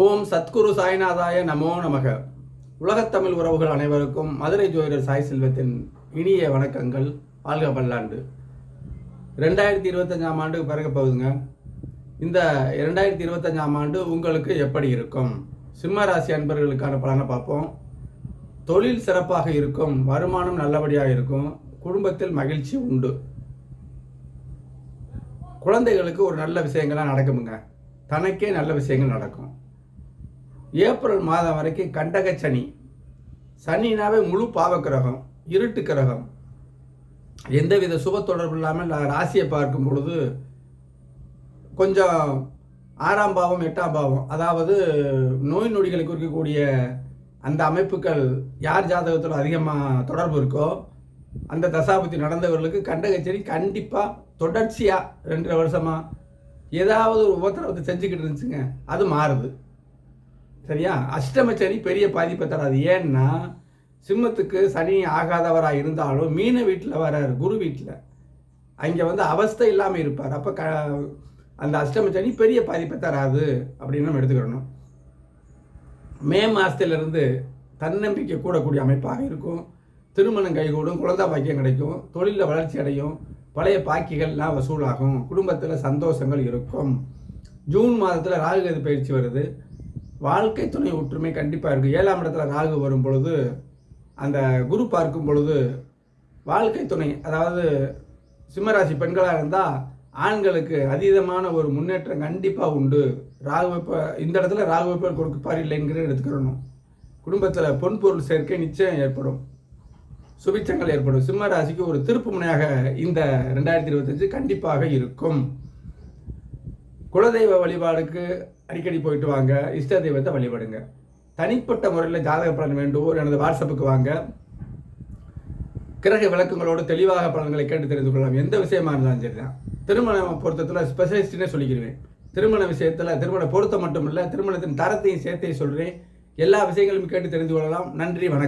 ஓம் சத்குரு சாய்நாதாய நமோ நமக. உலகத்தமிழ் உறவுகள் அனைவருக்கும் மதுரை ஜோதிடர் சாய் செல்வத்தின் இனிய வணக்கங்கள். வாழ்க பல்லாண்டு ரெண்டாயிரத்தி இருபத்தஞ்சாம் ஆண்டு பிறகு போகுதுங்க. இந்த ரெண்டாயிரத்தி இருபத்தஞ்சாம் ஆண்டு உங்களுக்கு எப்படி இருக்கும்? சிம்ம ராசி அன்பர்களுக்கான பலனை பார்ப்போம். தொழில் சிறப்பாக இருக்கும் வருமானம் நல்லபடியாக இருக்கும் குடும்பத்தில் மகிழ்ச்சி உண்டு. குழந்தைகளுக்கு ஒரு நல்ல விஷயங்கள்லாம் நடக்குமுங்க. தனக்கே நல்ல விஷயங்கள் நடக்கும். ஏப்ரல் மாதம் வரைக்கும் கண்டக சனி. சனினாவே முழு பாவ கிரகம் இருட்டு கிரகம். எந்தவித சுப தொடர்பு இல்லாமல் நான் ராசியை பார்க்கும் பொழுது கொஞ்சம் ஆறாம் பாவம் எட்டாம் பாவம் அதாவது நோய் நொடிகளை குறிக்கக்கூடிய அந்த அமைப்புகள் யார் ஜாதகத்தில் அதிகமாக தொடர்பு இருக்கோ அந்த தசாபத்தி நடந்தவர்களுக்கு கண்டகச்சேரி கண்டிப்பாக தொடர்ச்சியாக ரெண்டரை வருஷமாக ஏதாவது ஒரு உபத்திரவத்தை செஞ்சுக்கிட்டு இருந்துச்சுங்க அது மாறுது. சரியா? அஷ்டம சனி பெரிய பாதிப்பை தராது. ஏன்னா சிம்மத்துக்கு சனி ஆகாதவராக இருந்தாலும் மீன வீட்டில் வராரு குரு வீட்டில். அங்கே வந்து அவஸ்தை இல்லாமல் இருப்பார். அப்போ க அந்த அஷ்டம சனி பெரிய பாதிப்பை தராது அப்படின்னு நம்ம எடுத்துக்கிடணும் மே மாதத்துலேருந்து தன்னம்பிக்கை கூடக்கூடிய அமைப்பாக இருக்கும். திருமணம் கைகூடும் குழந்தை பாக்கியம் கிடைக்கும் தொழிலில் வளர்ச்சி அடையும் பழைய பாக்கிகள்லாம் வசூலாகும் குடும்பத்தில் சந்தோஷங்கள் இருக்கும். ஜூன் மாதத்தில் ராகுகது பயிற்சி வருது. வாழ்க்கை துணை ஒற்றுமை கண்டிப்பாக இருக்குது ஏழாம் இடத்துல ராகு வரும் பொழுது அந்த குரு பார்க்கும் பொழுது வாழ்க்கை துணை அதாவது சிம்மராசி பெண்களாக இருந்தால் ஆண்களுக்கு அதீதமான ஒரு முன்னேற்றம் கண்டிப்பாக உண்டு. ராகுவப்ப இந்த இடத்துல ராகுவப்பன் கொடுக்கப்பார் இல்லைங்கிறத எடுத்துக்கிறணும். குடும்பத்தில் பொன்பொருள் சேர்க்கை நிச்சயம் ஏற்படும். சுபிச்சங்கள் ஏற்படும். சிம்ம ராசிக்கு ஒரு திருப்பு முனையாக இந்த ரெண்டாயிரத்தி இருபத்தஞ்சு கண்டிப்பாக இருக்கும். குலதெய்வ வழிபாடுக்கு அடிக்கடி போயிட்டு வாங்க. இஷ்ட தெய்வத்தை வழிபடுங்க. தனிப்பட்ட முறையில் ஜாதக பலன் வேண்டுவோர் எனது வாட்ஸ்அப்புக்கு வாங்க. கிரக விளக்கங்களோடு தெளிவாக பலன்களை கேட்டு தெரிந்து கொள்ளலாம். எந்த விஷயமா இருந்தாலும் சரி தான் திருமண பொருத்தத்தில் ஸ்பெஷலிஸ்ட்னே சொல்லிக்கிறேன் திருமண விஷயத்தில் திருமண பொருத்தம் மட்டும் இல்லை திருமணத்தின் தரத்தையும் சேர்த்தையும் சொல்கிறேன் எல்லா விஷயங்களும் கேட்டு தெரிந்து கொள்ளலாம். நன்றி வணக்கம்.